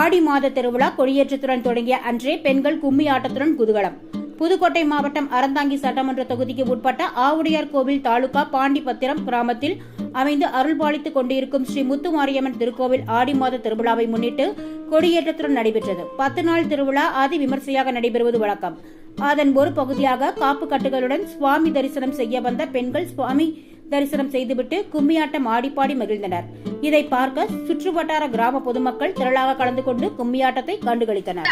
ஆடி மாத திருவிழா கொடியேற்றத்துடன் தொடங்கிய அன்றே பெண்கள் கும்மி ஆட்டத்துடன் குதூகலம். புதுக்கோட்டை மாவட்டம் அறந்தாங்கி சட்டமன்ற தொகுதிக்கு உட்பட்ட ஆவுடையார் கோவில் தாலுகா பாண்டிபத்திரம் கிராமத்தில் அமைந்து அருள்பாலித்துக் கொண்டிருக்கும் ஸ்ரீ முத்துமாரியம்மன் திருக்கோவில் ஆடி மாத திருவிழாவை முன்னிட்டு கொடியேற்றத்துடன் நடைபெற்றது. பத்து நாள் திருவிழா அதி விமர்சையாக நடைபெறுவது வழக்கம். அதன் ஒரு பகுதியாக காப்பு கட்டுகளுடன் சுவாமி தரிசனம் செய்ய வந்த பெண்கள் சுவாமி தரிசனம் செய்துவிட்டு கும்மியாட்டம் ஆடிப்பாடி மகிழ்ந்தனர். இதை பார்க்க சுற்றுவட்டார கிராம பொதுமக்கள் திரளாக கலந்து கொண்டு கும்மியாட்டத்தை கண்டுகளித்தனர்.